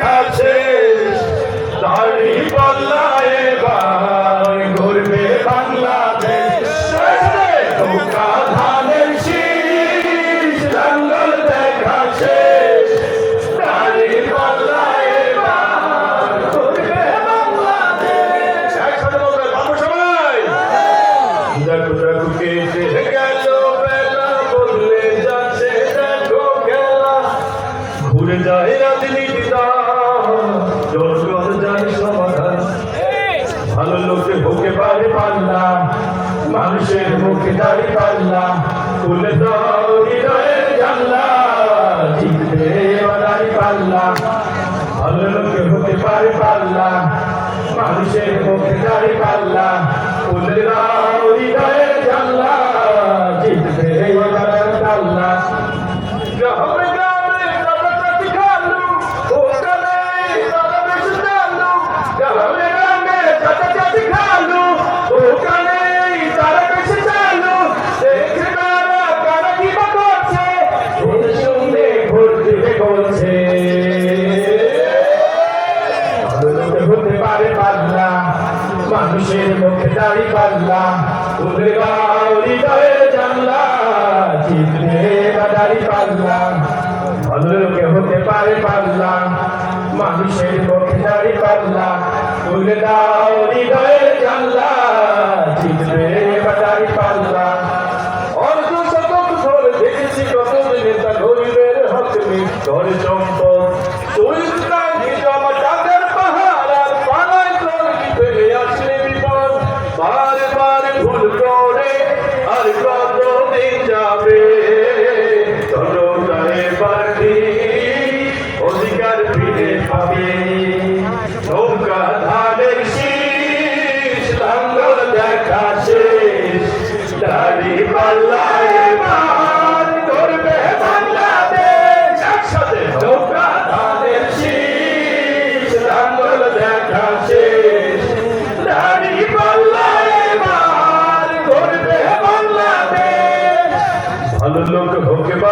লেখা শেষ দাড়ি পাল্লায় এবার ঘুরবে বাংলাদেশ। নৌকা ধানের শীষ জঙ্গল দেখা শেষ দাড়ি পাল্লায় ঘুরবে বাংলাদেশ। একসাথে বলবে বাবু সবাই। দেখো দেখো কে গেল বেলা বললে, যাচ্ছে মুখে দাঁড়ি পাল্লা খুলে দাও হৃদয়ের জানলা জিতবে দাঁড়ি পাল্লা। মানুষের মুখে দাঁড়ি পাল্লা। পারে পাল্লা, মানুষের মুখে দাড়ি পাল্লা, উঠে গাও হৃদয়ের জানলা, জিতবে বা পাল্লা ভালোলোকে হতে পারে পাল্লা, মানুষের মুখে দাড়ি পাল্লা তুলে দাও হৃদয়ের জানলা, জিতবে বা পাল্লা। ধরে দেখেছি চরিত্রা নৌকা ধানের শীষ, লাঙ্গল দেখা শেষ। দাড়ি পাল্লায় মান করবে বাংলাদেশ। একসাথে নৌকা ধানের শীষ, লাঙ্গল দেখা শেষ।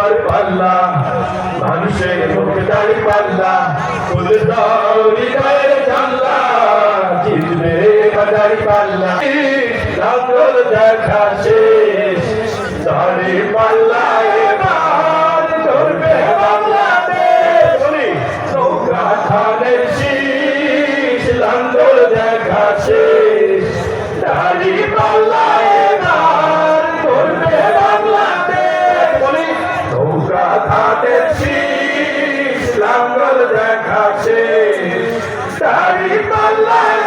বার পাল্লা, মানুষের মুখে দাড়ি পাল্লা খুলে দাও হৃদয়ের জানলা, জিতবে দাড়ি পাল্লা। লাঙ্গল দেখা শেষ দাড়ি পাল্লা শীষ লাঙ্গল